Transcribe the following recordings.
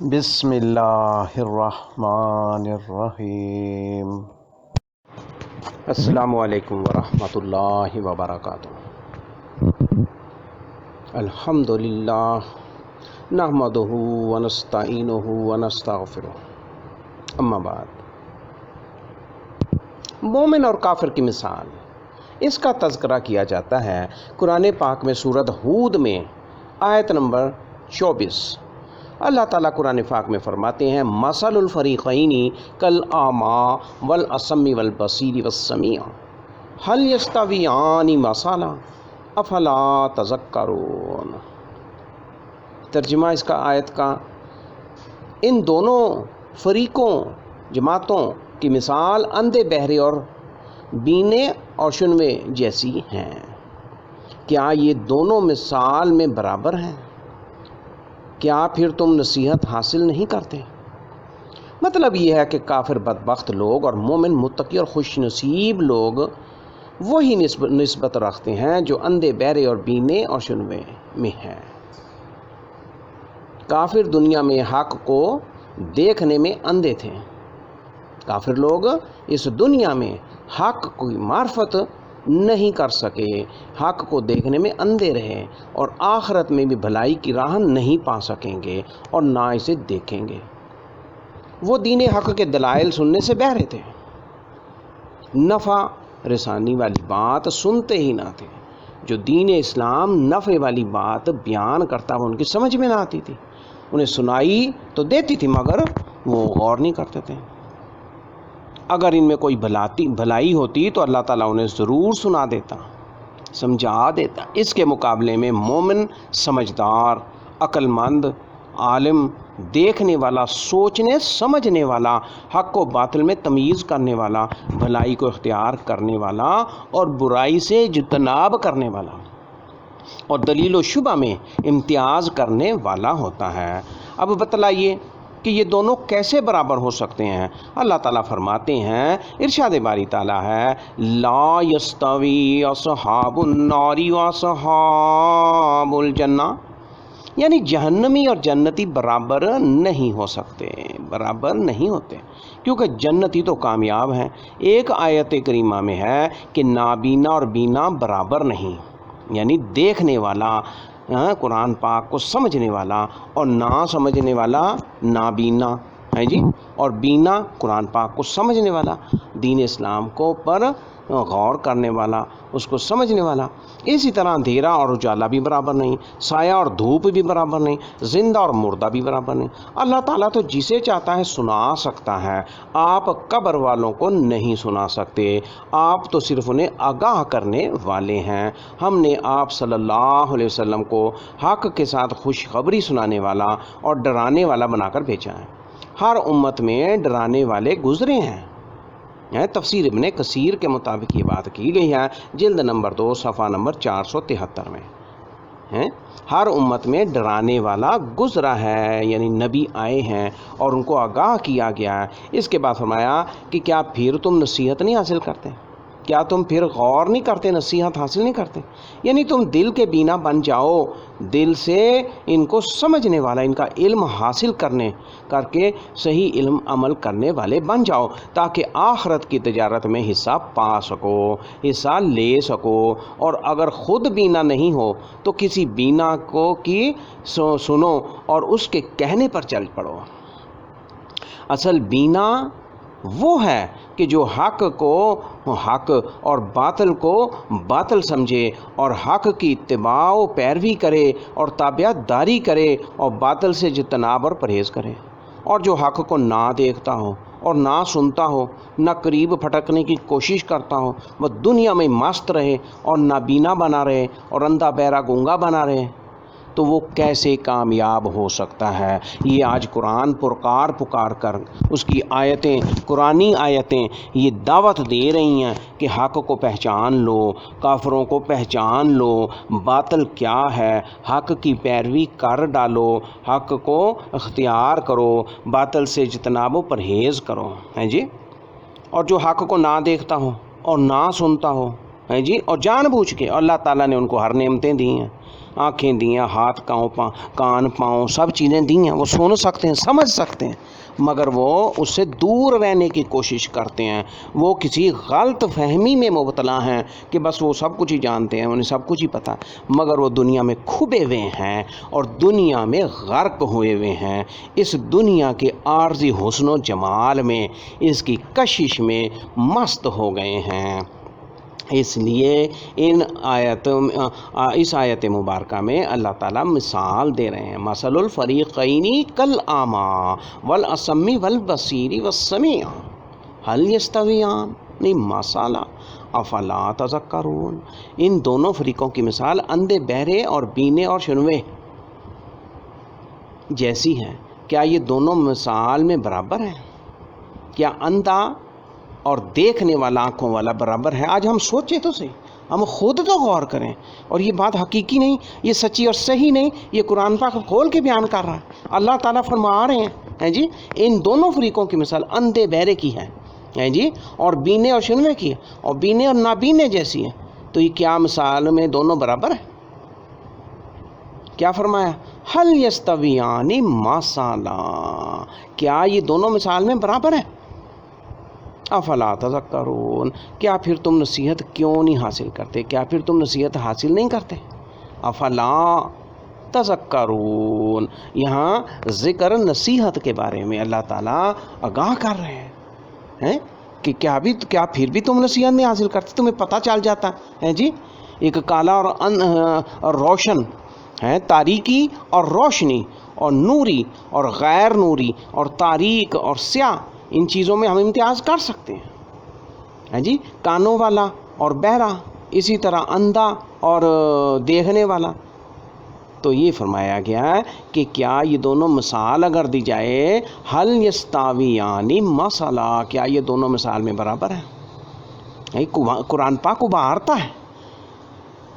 بسم اللہ الرحمن الرحیم۔ السلام علیکم ورحمۃ اللہ وبرکاتہ۔ الحمد للہ نحمد ونستعین ونستغفر اما بعد۔ مومن اور کافر کی مثال۔ اس کا تذکرہ کیا جاتا ہے قرآن پاک میں سورت ہود میں، آیت نمبر چوبیس۔ اللہ تعالیٰ قرآن پاک میں فرماتے ہیں مسل الفریقینی کل آما والاسمی والبصیر والسمیع حل یستویانی مسالہ افلا تذکرون ترجمہ اس کا آیت کا، ان دونوں فریقوں، جماعتوں کی مثال اندھے بہرے اور بینے اور شنوے جیسی ہیں۔ کیا یہ دونوں مثال میں برابر ہیں؟ کیا پھر تم نصیحت حاصل نہیں کرتے؟ مطلب یہ ہے کہ کافر بدبخت لوگ اور مومن متقی اور خوش نصیب لوگ وہی نسبت رکھتے ہیں جو اندھے، بہرے اور بینے اور شنوے میں ہیں۔ کافر دنیا میں حق کو دیکھنے میں اندھے تھے۔ کافر لوگ اس دنیا میں حق کی معرفت نہیں کر سکے۔ حق کو دیکھنے میں اندھے رہے اور آخرت میں بھی بھلائی کی راہ نہیں پا سکیں گے اور نہ اسے دیکھیں گے۔ وہ دین حق کے دلائل سننے سے بہرے تھے۔ نفع رسانی والی بات سنتے ہی نہ تھے۔ جو دین اسلام نفع والی بات بیان کرتا وہ ان کی سمجھ میں نہ آتی تھی۔ انہیں سنائی تو دیتی تھی مگر وہ غور نہیں کرتے تھے۔ اگر ان میں کوئی بھلاتی بھلائی ہوتی تو اللہ تعالیٰ انہیں ضرور سنا دیتا، سمجھا دیتا۔ اس کے مقابلے میں مومن، سمجھدار عقل مند عالم، دیکھنے والا، سوچنے، سمجھنے والا، حق و باطل میں تمیز کرنے والا، بھلائی کو اختیار کرنے والا اور برائی سے جتناب کرنے والا۔ اور دلیل و شبہ میں امتیاز کرنے والا ہوتا ہے۔ اب بتلائیے کہ یہ دونوں کیسے برابر ہو سکتے ہیں؟ اللہ تعالیٰ فرماتے ہیں، ارشاد باری تعالیٰ ہے، لا یستوی اصحاب النار و الجنہ یعنی جہنمی اور جنتی برابر نہیں ہو سکتے، برابر نہیں ہوتے۔ کیونکہ جنتی تو کامیاب ہیں۔ ایک آیت کریمہ میں ہے کہ نابینا اور بینا برابر نہیں یعنی دیکھنے والا ہاں، قرآن پاک کو سمجھنے والا اور نہ سمجھنے والا نابینا، ہے جی؟ اور بینا قرآن پاک کو سمجھنے والا۔ دین اسلام کو پر غور کرنے والا، اس کو سمجھنے والا۔ اسی طرح اندھیرا اور اجالا بھی برابر نہیں، سایہ اور دھوپ بھی برابر نہیں، زندہ اور مردہ بھی برابر نہیں۔ اللہ تعالیٰ تو جسے چاہتا ہے سنا سکتا ہے، آپ قبر والوں کو نہیں سنا سکتے۔ آپ تو صرف انہیں آگاہ کرنے والے ہیں۔ ہم نے آپ صلی اللہ علیہ وسلم کو حق کے ساتھ خوشخبری سنانے والا اور ڈرانے والا بنا کر بھیجا ہے۔ ہر امت میں ڈرانے والے گزرے ہیں۔ تفسیر ابن کثیر کے مطابق یہ بات کی گئی ہے، جلد نمبر دو، صفحہ نمبر چار سو تہتر میں۔ ہیں۔ ہر امت میں ڈرانے والا گزرا ہے یعنی نبی آئے ہیں اور ان کو آگاہ کیا گیا ہے۔ اس کے بعد فرمایا کہ کیا پھر تم نصیحت نہیں حاصل کرتے؟ کیا تم پھر غور نہیں کرتے، نصیحت حاصل نہیں کرتے؟ یعنی تم دل کے بینا بن جاؤ، دل سے ان کو سمجھنے والا، ان کا علم حاصل کرنے کر کے صحیح علم عمل کرنے والے بن جاؤ، تاکہ آخرت کی تجارت میں حصہ پا سکو، حصہ لے سکو۔ اور اگر خود بینا نہیں ہو، تو کسی بینا کو کی سنو اور اس کے کہنے پر چل پڑو۔ اصل بینا وہ ہے کہ جو حق کو، حق اور باطل کو باطل سمجھے اور حق کی اتباع و پیروی کرے اور تابعت داری کرے اور باطل سے جتناب اور پرہیز کرے۔ اور جو حق کو نہ دیکھتا ہو اور نہ سنتا ہو، نہ قریب پھٹکنے کی کوشش کرتا ہو، وہ دنیا میں مست رہے اور نابینا بنا رہے اور اندھا بہرا گونگا بنا رہے۔ تو وہ کیسے کامیاب ہو سکتا ہے؟ یہ آج قرآن پرکار پکار کر اس کی آیتیں قرآن آیتیں یہ دعوت دے رہی ہیں کہ حق کو پہچان لو، کافروں کو پہچان لو، باطل کیا ہے؟ حق کی پیروی کر ڈالو، حق کو اختیار کرو، باطل سے جتناب و پرہیز کرو۔ ہیں جی؟ اور جو حق کو نہ دیکھتا ہو اور نہ سنتا ہو۔ ہیں جی؟ اور جان بوجھ کے اللہ تعالیٰ نے ان کو ہر نعمتیں دی ہیں۔ آنکھیں دی ہیں ہاتھ کاؤں پا کان پاؤں، سب چیزیں دی ہیں وہ سن سکتے ہیں، سمجھ سکتے ہیں، مگر وہ اس سے دور رہنے کی کوشش کرتے ہیں۔ وہ کسی غلط فہمی میں مبتلا ہیں کہ بس وہ سب کچھ ہی جانتے ہیں، انہیں سب کچھ ہی پتہ مگر وہ دنیا میں کھبے ہوئے ہیں اور دنیا میں غرق ہوئے ہوئے ہیں۔ اس دنیا کے عارضی حسن و جمال میں اس کی کشش میں مست ہو گئے ہیں۔ اس لیے ان آیت اس آیت مبارکہ میں اللہ تعالیٰ مثال دے رہے ہیں۔ مثل الفریقینی کل آما والاسمی والبصیری والسمیع حل یستویان نہیں مسالہ افلا تذکرون ان دونوں فریقوں کی مثال اندھے بہرے اور بینے اور شنوے جیسی ہے کیا یہ دونوں مثال میں برابر ہیں؟ کیا اندھا اور دیکھنے والا آنکھوں والا برابر ہے۔ آج ہم سوچیں تو صحیح، ہم خود تو غور کریں۔ اور یہ بات حقیقی نہیں، یہ سچی اور صحیح نہیں، یہ قرآن پاک کھول کے بیان کر رہا ہے۔ اللہ تعالیٰ فرما رہے ہیں جی؟ ان دونوں فریقوں کی مثال اندھے بہرے کی ہے جی؟ اور بینے اور شنوے کی ہے اور بینے اور نابینے جیسی ہے تو یہ کیا مثال میں دونوں برابر ہے کیا فرمایا؟ حل یستویانی ماسالہ کیا یہ دونوں مثال میں برابر ہے افلا تذکرون؟ کیا پھر تم نصیحت کیوں نہیں حاصل کرتے؟ کیا پھر تم نصیحت حاصل نہیں کرتے؟ افلا تذکرون؟ یہاں ذکر نصیحت کے بارے میں اللہ تعالیٰ آگاہ کر رہے ہیں۔ کہ کیا بھی کیا پھر بھی تم نصیحت نہیں حاصل کرتے؟ تمہیں پتہ چل جاتا۔ ہے جی؟ ایک کالا اور اور روشن ہے تاریکی اور روشنی اور نوری اور غیر نوری اور تاریک اور سیاہ۔ ان چیزوں میں ہم امتیاز کر سکتے ہیں۔ ہاں جی؟ کانوں والا اور بہرا، اسی طرح اندھا اور دیکھنے والا۔ تو یہ فرمایا گیا ہے کہ کیا یہ دونوں مثال اگر دی جائے حل یستاوی یعنی مسئلہ، کیا یہ دونوں مثال میں برابر ہیں؟ ہاں جی؟ قرآن پاک ابھارتا ہے۔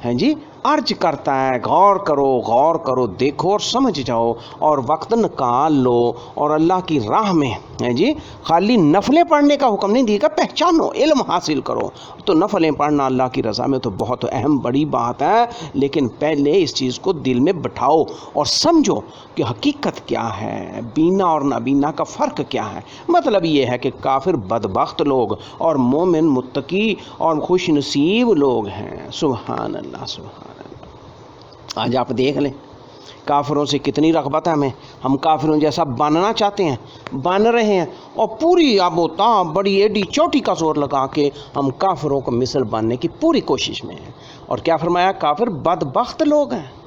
ہاں جی؟ عرض کرتا ہے، غور کرو غور کرو، دیکھو اور سمجھ جاؤ اور وقت نکال لو اور اللہ کی راہ میں ہے جی خالی نفلیں پڑھنے کا حکم نہیں دیے گا، پہچانو، علم حاصل کرو۔ تو نفلیں پڑھنا اللہ کی رضا میں تو بہت اہم بڑی بات ہے، لیکن پہلے اس چیز کو دل میں بٹھاؤ اور سمجھو کہ حقیقت کیا ہے، بینا اور نابینا کا فرق کیا ہے۔ مطلب یہ ہے کہ کافر بدبخت لوگ اور مومن متقی اور خوش نصیب لوگ ہیں۔ سبحان اللہ سبحان اللہ۔ آج آپ دیکھ لیں، کافروں سے کتنی رغبت ہے ہمیں۔ ہم کافروں جیسا بننا چاہتے ہیں، بن رہے ہیں۔ اور پوری آب و تاب، بڑی ایڈی چوٹی کا زور لگا کے ہم کافروں کو مثل بننے کی پوری کوشش میں ہیں۔ اور کیا فرمایا؟ کافر بدبخت لوگ ہیں۔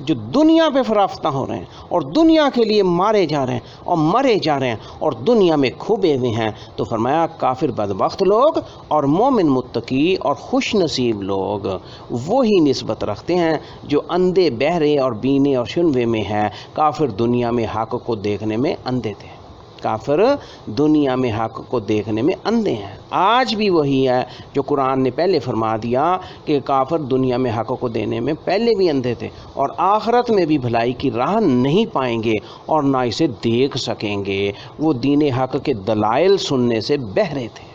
جو دنیا پہ فرافتہ ہو رہے ہیں اور دنیا کے لیے مارے جا رہے ہیں اور مرے جا رہے ہیں اور دنیا میں کھوبے ہوئے ہیں، تو فرمایا کافر بدبخت لوگ اور مومن متقی اور خوش نصیب لوگ وہی نسبت رکھتے ہیں جو اندھے بہرے اور بینے اور شنوے میں ہیں۔ کافر دنیا میں حق کو دیکھنے میں اندھے تھے۔ کافر دنیا میں حق کو دیکھنے میں اندھے ہیں۔ آج بھی وہی ہے جو قرآن نے پہلے فرما دیا کہ کافر دنیا میں حق کو دینے میں پہلے بھی اندھے تھے اور آخرت میں بھی بھلائی کی راہ نہیں پائیں گے اور نہ اسے دیکھ سکیں گے۔ وہ دین حق کے دلائل سننے سے بہرے تھے۔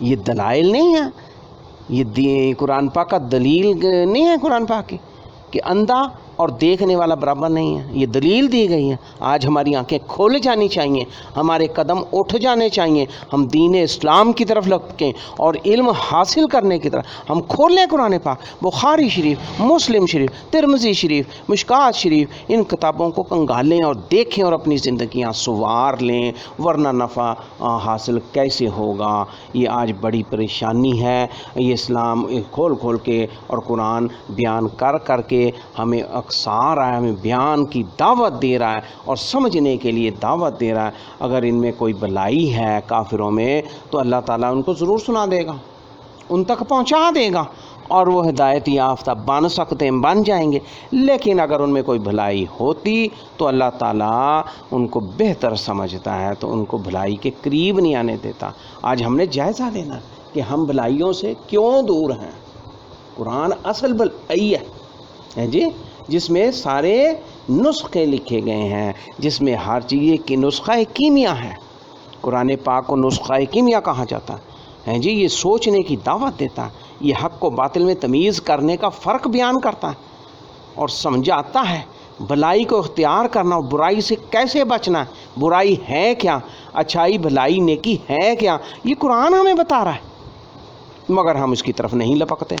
یہ دلائل نہیں ہے یہ قرآن پاک کا دلیل نہیں ہے قرآن پاک کی کہ اندھا اور دیکھنے والا برابر نہیں ہے۔ یہ دلیل دی گئی ہے آج ہماری آنکھیں کھول جانی چاہیے۔ ہمارے قدم اٹھ جانے چاہیے۔ ہم دین اسلام کی طرف لگیں اور علم حاصل کرنے کی طرف۔ ہم کھول لیں قرآن پاک۔ بخاری شریف، مسلم شریف ترمزی شریف، مشکات شریف، ان کتابوں کو کنگالیں اور دیکھیں اور اپنی زندگیاں سوار لیں۔ ورنہ نفع حاصل کیسے ہوگا؟ یہ آج بڑی پریشانی ہے۔ یہ اسلام کھول کھول کے اور قرآن بیان کر کر کے ہمیں اقصار ہے، ہمیں بیان کی دعوت دے رہا ہے اور سمجھنے کے لیے دعوت دے رہا ہے۔ اگر ان میں کوئی بلائی ہے کافروں میں، تو اللہ تعالیٰ ان کو ضرور سنا دے گا، ان تک پہنچا دے گا اور وہ ہدایت یافتہ بن سکتے ہیں، بن جائیں گے۔ لیکن اگر ان میں کوئی بھلائی ہوتی، تو اللہ تعالیٰ ان کو بہتر سمجھتا ہے، تو ان کو بھلائی کے قریب نہیں آنے دیتا۔ آج ہم نے جائزہ لینا کہ ہم بھلائیوں سے کیوں دور ہیں۔ قرآن اصل بلائی ہے۔ جی؟ جس میں سارے نسخے لکھے گئے ہیں، جس میں ہر چیز کی نسخہ کیمیا ہے۔ قرآن پاک کو نسخہ کیمیا کہا جاتا ہے۔ جی یہ سوچنے کی دعوت دیتا یہ حق کو باطل میں تمیز کرنے کا فرق بیان کرتا ہے۔ اور سمجھاتا ہے بھلائی کو اختیار کرنا اور برائی سے کیسے بچنا ہے۔ برائی ہے کیا؟ اچھائی بھلائی نیکی ہے کیا؟ یہ قرآن ہمیں بتا رہا ہے۔ مگر ہم اس کی طرف نہیں لپکتے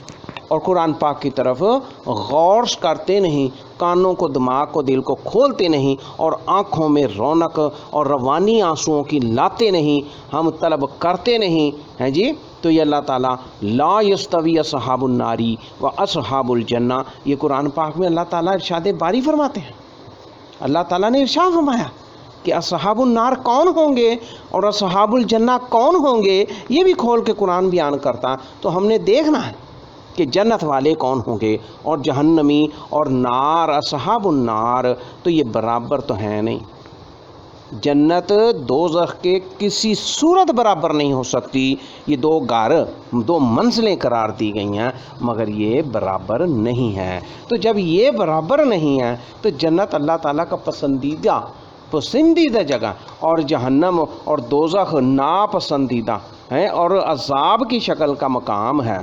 اور قرآن پاک کی طرف غور کرتے نہیں، کانوں کو، دماغ کو، دل کو کھولتے نہیں اور آنکھوں میں رونق اور روانی آنسوؤں کی لاتے نہیں، ہم طلب کرتے نہیں۔ ہیں جی؟ تو یہ اللہ تعالیٰ لا یستوی اصحاب الناری و اصحاب الجنہ، یہ قرآن پاک میں اللہ تعالیٰ ارشاد باری فرماتے ہیں۔ اللہ تعالیٰ نے ارشاد فرمایا۔ کہ اصحاب النار کون ہوں گے اور اصحاب الجنہ کون ہوں گے یہ بھی کھول کے قرآن بیان کرتا تو ہم نے دیکھنا ہے کہ جنت والے کون ہوں گے اور جہنمی اور نار، اصحاب النار، تو یہ برابر تو ہیں نہیں۔ جنت دوزخ کے کسی صورت برابر نہیں ہو سکتی۔ یہ دو گھر، دو منزلیں قرار دی گئی ہیں، مگر یہ برابر نہیں ہے تو جب یہ برابر نہیں ہے تو جنت اللہ تعالیٰ کا پسندیدہ پسندیدہ جگہ اور جہنم اور دوزخ ناپسندیدہ ہیں اور عذاب کی شکل کا مقام ہے۔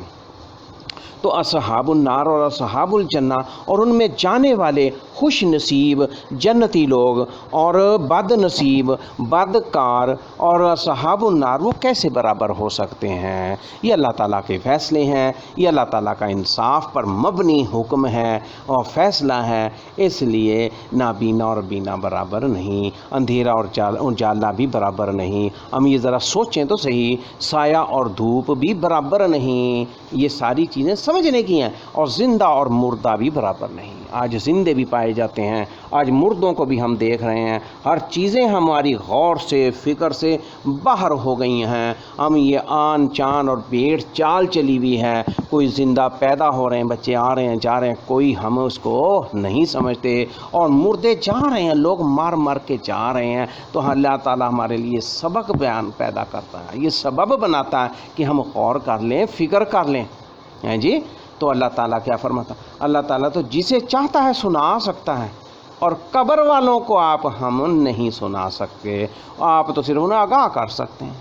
تو اصحاب النار اور اصحاب الجنہ اور ان میں جانے والے خوش نصیب جنتی لوگ اور بد نصیب بد کار اور اصحاب النار وہ کیسے برابر ہو سکتے ہیں؟ یہ اللہ تعالیٰ کے فیصلے ہیں، یہ اللہ تعالیٰ کا انصاف پر مبنی حکم ہے اور فیصلہ ہے، اس لیے نابینا اور بینا برابر نہیں، اندھیرا اور اجالا بھی برابر نہیں۔ ہم یہ ذرا سوچیں تو صحیح، سایہ اور دھوپ بھی برابر نہیں۔ یہ ساری چیزیں سمجھنے کی ہیں اور زندہ اور مردہ بھی برابر نہیں۔ آج زندے بھی پائے جاتے ہیں، آج مردوں کو بھی ہم دیکھ رہے ہیں۔ ہر چیزیں ہماری غور سے، فکر سے باہر ہو گئی ہیں۔ ہم یہ آن چان اور پیٹ چال چلی ہوئی ہے کوئی زندہ پیدا ہو رہے ہیں، بچے آ رہے ہیں، جا رہے ہیں، کوئی ہم اس کو نہیں سمجھتے۔ اور مردے جا رہے ہیں، لوگ مار مر کے جا رہے ہیں۔ تو اللہ تعالیٰ ہمارے لیے سبق بیان پیدا کرتا ہے۔ یہ سبب بناتا ہے کہ ہم غور کر لیں، فکر کر لیں۔ ہیں جی؟ تو اللہ تعالیٰ کیا فرماتا اللہ تعالیٰ تو جسے چاہتا ہے سنا سکتا ہے، اور قبر والوں کو آپ ہم نہیں سنا سکتے، آپ تو صرف انہیں آگاہ کر سکتے ہیں۔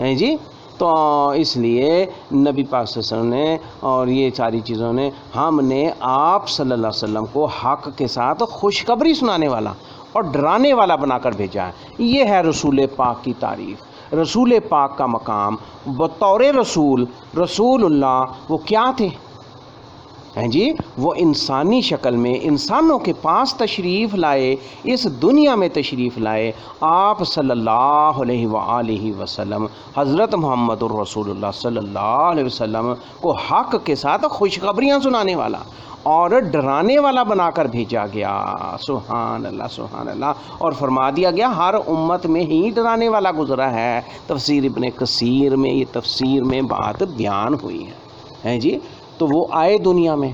ہیں جی؟ تو اس لیے نبی پاک صلی اللہ علیہ وسلم نے اور یہ ساری چیزوں نے ہم نے آپ صلی اللہ علیہ وسلم کو حق کے ساتھ خوشخبری سنانے والا اور ڈرانے والا بنا کر بھیجا ہے۔ یہ ہے رسول پاک کی تعریف۔ رسول پاک کا مقام بطور رسول رسول اللہ وہ کیا تھے؟ ہیں جی وہ انسانی شکل میں انسانوں کے پاس تشریف لائے، اس دنیا میں تشریف لائے۔ آپ صلی اللہ علیہ وآلہ وسلم، حضرت محمد الرسول اللہ صلی اللہ علیہ وسلم کو حق کے ساتھ خوشخبریاں سنانے والا اور ڈرانے والا بنا کر بھیجا گیا۔ سبحان اللہ سبحان اللہ اور فرما دیا گیا، ہر امت میں ہی ڈرانے والا گزرا ہے۔ تفسیر ابن کثیر میں، یہ تفسیر میں بات بیان ہوئی ہے۔ ہیں جی؟ تو وہ آئے دنیا میں،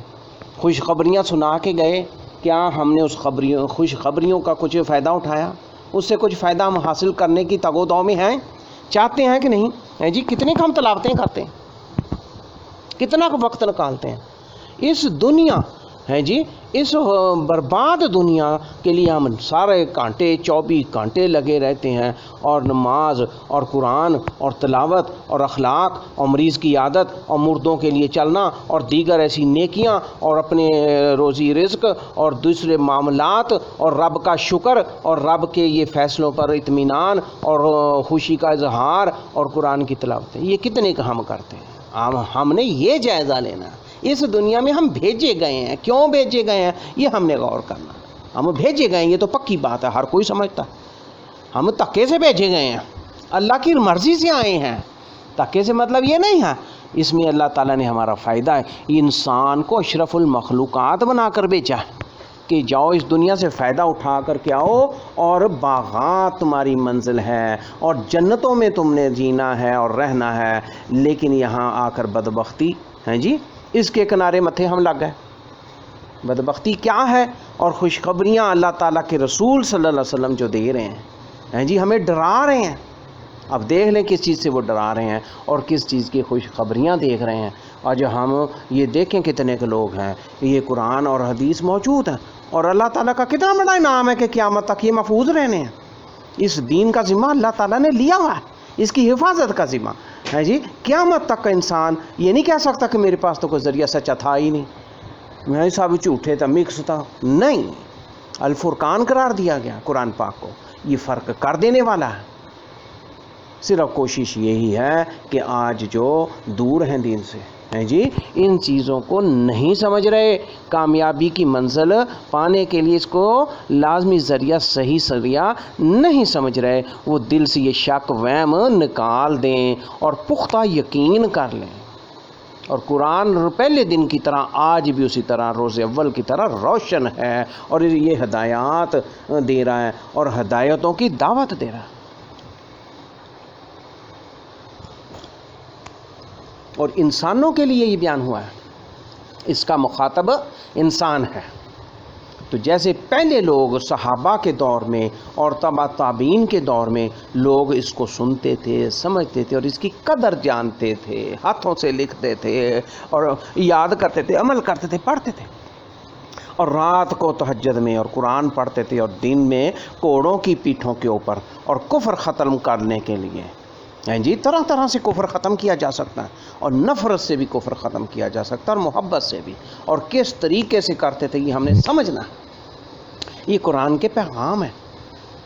خوشخبریاں سنا کے گئے، کیا ہم نے اس خبریوں، خوشخبریوں کا کچھ فائدہ اٹھایا؟ اس سے کچھ فائدہ ہم حاصل کرنے کی تگ و دو میں ہیں؟ چاہتے ہیں کہ نہیں؟ ہیں جی کتنے کم تلاوتیں کرتے ہیں؟ کتنا وقت نکالتے ہیں؟ اس دنیا ہے جی اس برباد دنیا کے لیے ہم سارے کانٹے چوبیس گھنٹے لگے رہتے ہیں اور نماز اور قرآن اور تلاوت اور اخلاق اور مریض کی عادت اور مردوں کے لیے چلنا اور دیگر ایسی نیکیاں اور اپنے روزی رزق اور دوسرے معاملات اور رب کا شکر اور رب کے یہ فیصلوں پر اطمینان اور خوشی کا اظہار اور قرآن کی تلاوت یہ کتنے کا ہم کرتے ہیں؟ ہم نے یہ جائزہ لینا ہے۔ اس دنیا میں ہم بھیجے گئے ہیں۔ کیوں بھیجے گئے ہیں؟ یہ ہم نے غور کرنا۔ ہم بھیجے گئے ہیں، یہ تو پکی بات ہے، ہر کوئی سمجھتا۔ ہم تکے سے بھیجے گئے ہیں۔ اللہ کی مرضی سے آئے ہیں۔ تکے سے مطلب یہ نہیں ہے۔ اس میں اللہ تعالیٰ نے ہمارا فائدہ ہے۔ انسان کو اشرف المخلوقات بنا کر بیچا ہے کہ جاؤ اس دنیا سے فائدہ اٹھا کر کے آؤ اور باغات تمہاری منزل ہے اور جنتوں میں تم نے جینا ہے اور رہنا ہے، لیکن یہاں آ کر بدبختی، ہیں جی؟ اس کے کنارے متھے ہم لگ گئے۔ بدبختی کیا ہے اور خوشخبریاں اللہ تعالیٰ کے رسول صلی اللہ علیہ وسلم جو دے رہے ہیں۔ جی ہمیں ڈرا رہے ہیں۔ اب دیکھ لیں کس چیز سے وہ ڈرا رہے ہیں اور کس چیز کی خوشخبریاں دیکھ رہے ہیں۔ اور جو ہم یہ دیکھیں کتنے کے لوگ ہیں۔ یہ قرآن اور حدیث موجود ہیں۔ اور اللہ تعالیٰ کا کتنا بڑا انعام ہے کہ قیامت تک یہ محفوظ رہنے ہیں۔ اس دین کا ذمہ اللہ تعالیٰ نے لیا ہوا ہے۔ اس کی حفاظت کا ذمہ۔ ہے جی؟ قیامت تک کا انسان یہ نہیں کہہ سکتا کہ میرے پاس تو کوئی ذریعہ سچا تھا ہی نہیں۔ میں صاحب جھوٹے تھا مکس تھا۔ نہیں، الفرقان قرار دیا گیا قرآن پاک کو۔ یہ فرق کر دینے والا ہے۔ صرف کوشش یہی ہے کہ آج جو دور ہیں دین سے ہیں جی؟ ان چیزوں کو نہیں سمجھ رہے۔ کامیابی کی منزل پانے کے لیے اس کو لازمی ذریعہ، صحیح ذریعہ نہیں سمجھ رہے۔ وہ دل سے یہ شک، وہم نکال دیں اور پختہ یقین کر لیں۔ اور قرآن پہلے دن کی طرح، آج بھی اسی طرح، روز اول کی طرح روشن ہے اور یہ ہدایات دے رہا ہے اور ہدایتوں کی دعوت دے رہا ہے۔ اور انسانوں کے لیے یہ بیان ہوا ہے۔ اس کا مخاطب انسان ہے۔ تو جیسے پہلے لوگ صحابہ کے دور میں اور تبا تابین کے دور میں لوگ اس کو سنتے تھے، سمجھتے تھے اور اس کی قدر جانتے تھے، ہاتھوں سے لکھتے تھے اور یاد کرتے تھے، عمل کرتے تھے، پڑھتے تھے۔ اور رات کو تہجد میں اور قرآن پڑھتے تھے اور دن میں کوڑوں کی پیٹھوں کے اوپر اور کفر ختم کرنے کے لیے۔ ہیں جی طرح طرح سے کفر ختم کیا جا سکتا ہے اور نفرت سے بھی کفر ختم کیا جا سکتا ہے اور محبت سے بھی۔ اور کس طریقے سے کرتے تھے، یہ ہم نے سمجھنا یہ قرآن کے پیغام ہے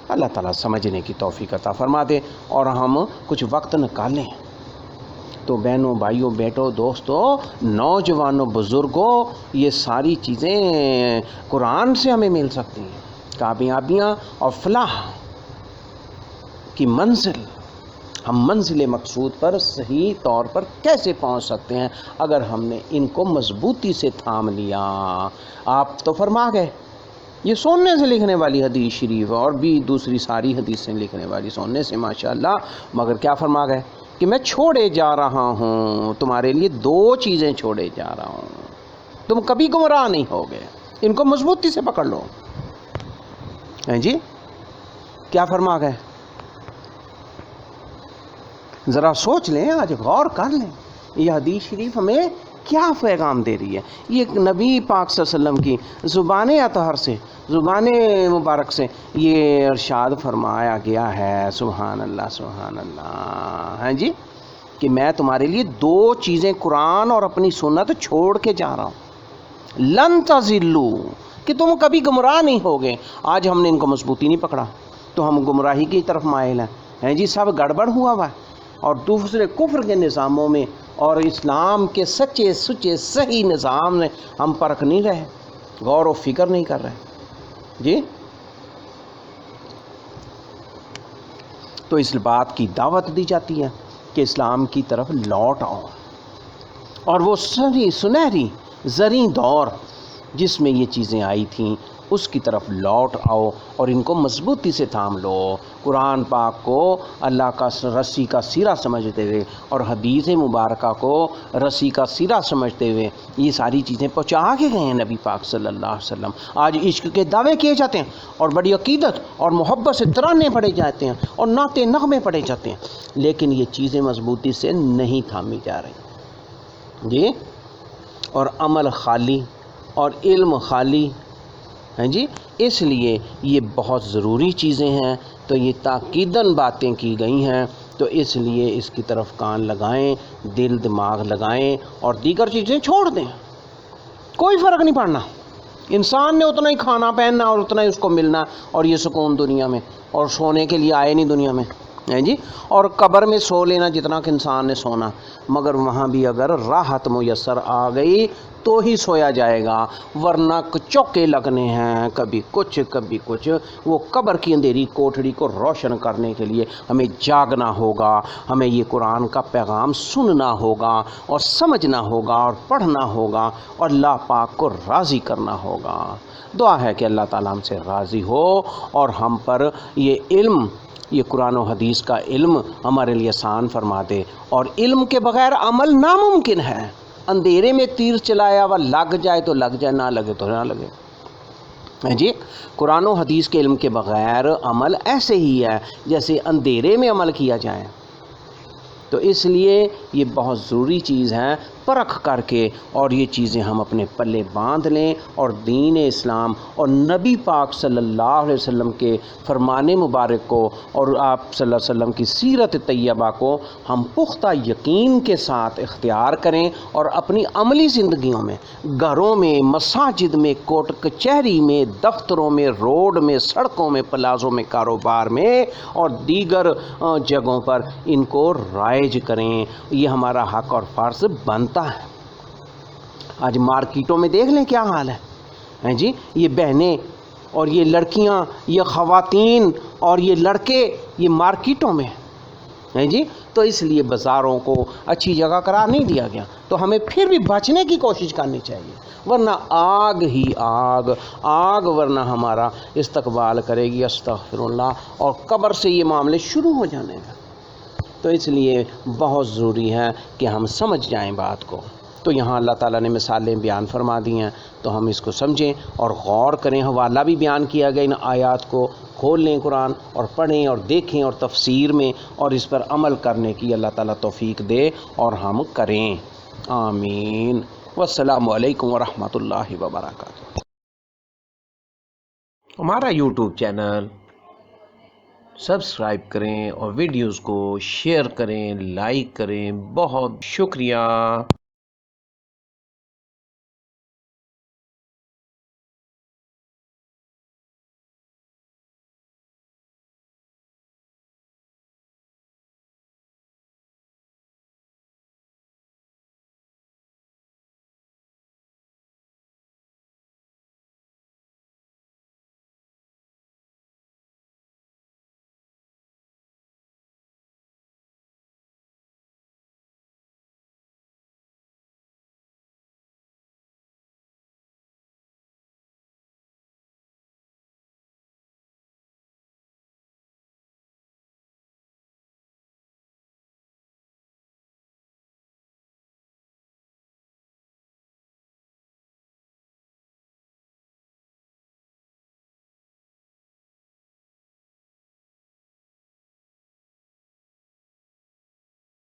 اللہ تعالیٰ سمجھنے کی توفیق عطا فرما دے اور ہم کچھ وقت نکالیں۔ تو بہنوں، بھائیوں، بیٹوں، دوستوں، نوجوانوں، بزرگوں، یہ ساری چیزیں قرآن سے ہمیں مل سکتی ہیں۔ کامیابیاں اور فلاح کی منزل۔ ہم منزل مقصود پر صحیح طور پر کیسے پہنچ سکتے ہیں اگر ہم نے ان کو مضبوطی سے تھام لیا؟ آپ تو فرما گئے، یہ سننے سے لکھنے والی حدیث شریف اور بھی دوسری ساری حدیثیں لکھنے والی سننے سے، ماشاءاللہ، مگر کیا فرما گئے کہ میں چھوڑے جا رہا ہوں، تمہارے لیے دو چیزیں چھوڑے جا رہا ہوں۔ تم کبھی گمراہ نہیں ہوگے، ان کو مضبوطی سے پکڑ لو۔ ہاں جی؟ کیا فرما گئے؟ ذرا سوچ لیں، آج غور کر لیں۔ یہ حدیث شریف ہمیں کیا پیغام دے رہی ہے؟ یہ نبی پاک صلی اللہ علیہ وسلم کی زبان اطہر سے، زبان مبارک سے یہ ارشاد فرمایا گیا ہے۔ سبحان اللہ سبحان اللہ۔ ہیں جی؟ کہ میں تمہارے لیے دو چیزیں قرآن اور اپنی سنت چھوڑ کے جا رہا ہوں۔ لن تزلو، کہ تم کبھی گمراہ نہیں ہوگے۔ آج ہم نے ان کو مضبوطی نہیں پکڑا، تو ہم گمراہی کی طرف مائل ہیں۔ ہیں جی؟ سب گڑبڑ ہوا ہوا ہے۔ اور دوسرے کفر کے نظاموں میں اور اسلام کے سچے سچے صحیح نظام میں ہم پرکھ نہیں رہے، غور و فکر نہیں کر رہے۔ جی؟ تو اس بات کی دعوت دی جاتی ہے کہ اسلام کی طرف لوٹ آؤ۔ اور وہ سری سنہری، زریں دور جس میں یہ چیزیں آئی تھیں اس کی طرف لوٹ آؤ اور ان کو مضبوطی سے تھام لو۔ قرآن پاک کو اللہ کا رسی کا سیرا سمجھتے ہوئے اور حدیث مبارکہ کو رسی کا سیرا سمجھتے ہوئے یہ ساری چیزیں پہنچا کے گئے ہیں نبی پاک صلی اللہ علیہ وسلم۔ آج عشق کے دعوے کیے جاتے ہیں اور بڑی عقیدت اور محبت سے ترانے پڑے جاتے ہیں اور نعت نغمے پڑے جاتے ہیں۔ لیکن یہ چیزیں مضبوطی سے نہیں تھامی جا رہی۔ جی؟ اور عمل خالی اور علم خالی ہیں جی؟ اس لیے یہ بہت ضروری چیزیں ہیں۔ تو یہ تاکیدن باتیں کی گئی ہیں۔ تو اس لیے اس کی طرف کان لگائیں، دل دماغ لگائیں اور دیگر چیزیں چھوڑ دیں۔ کوئی فرق نہیں پڑنا۔ انسان نے اتنا ہی کھانا پہننا اور اتنا ہی اس کو ملنا اور یہ سکون دنیا میں اور سونے کے لیے آئے نہیں دنیا میں۔ ہیں جی؟ اور قبر میں سو لینا جتنا کہ انسان نے سونا۔ مگر وہاں بھی اگر راحت میسر آ گئی تو ہی سویا جائے گا، ورنہ چوکے لگنے ہیں۔ کبھی کچھ کبھی کچھ۔ وہ قبر کی اندھیری کوٹڑی کو روشن کرنے کے لیے ہمیں جاگنا ہوگا۔ ہمیں یہ قرآن کا پیغام سننا ہوگا اور سمجھنا ہوگا اور پڑھنا ہوگا اور اللہ پاک کو راضی کرنا ہوگا۔ دعا ہے کہ اللہ تعالیٰ ہم سے راضی ہو اور ہم پر یہ علم، یہ قرآن و حدیث کا علم ہمارے لیے آسان فرما دے۔ اور علم کے بغیر عمل ناممکن ہے۔ اندھیرے میں تیر چلایا ہوا لگ جائے تو لگ جائے، نہ لگے تو نہ لگے۔ ہاں جی قرآن و حدیث کے علم کے بغیر عمل ایسے ہی ہے جیسے اندھیرے میں عمل کیا جائے۔ تو اس لیے یہ بہت ضروری چیز ہے پرکھ کر کے اور یہ چیزیں ہم اپنے پلے باندھ لیں اور دین اسلام اور نبی پاک صلی اللہ علیہ وسلم کے فرمان مبارک کو اور آپ صلی اللہ علیہ وسلم کی سیرت طیبہ کو ہم پختہ یقین کے ساتھ اختیار کریں اور اپنی عملی زندگیوں میں، گھروں میں، مساجد میں، کوٹ کچہری میں، دفتروں میں، روڈ میں، سڑکوں میں، پلازوں میں، کاروبار میں اور دیگر جگہوں پر ان کو رائج کریں۔ یہ ہمارا حق اور فرض بنتا ہے۔ آج مارکیٹوں میں دیکھ لیں کیا حال ہے۔ ہیں جی یہ بہنیں اور یہ لڑکیاں، یہ خواتین اور یہ لڑکے، یہ مارکیٹوں میں ہیں۔ جی تو اس لیے بازاروں کو اچھی جگہ قرار نہیں دیا گیا۔ تو ہمیں پھر بھی بچنے کی کوشش کرنی چاہیے۔ ورنہ آگ ہی آگ آگ ورنہ ہمارا استقبال کرے گی، استغفر اللہ۔ اور قبر سے یہ معاملے شروع ہو جانے گا تو اس لیے بہت ضروری ہے کہ ہم سمجھ جائیں بات کو۔ تو یہاں اللہ تعالیٰ نے مثالیں بیان فرما دی ہیں، تو ہم اس کو سمجھیں اور غور کریں۔ حوالہ بھی بیان کیا گیا ان آیات کو۔ کھول لیں قرآن اور پڑھیں اور دیکھیں اور تفسیر میں اور اس پر عمل کرنے کی اللہ تعالیٰ توفیق دے اور ہم کریں۔ آمین۔ والسلام علیکم ورحمۃ اللہ وبرکاتہ۔ ہمارا یوٹیوب چینل سبسکرائب کریں اور ویڈیوز کو شیئر کریں لائک کریں۔ بہت شکریہ۔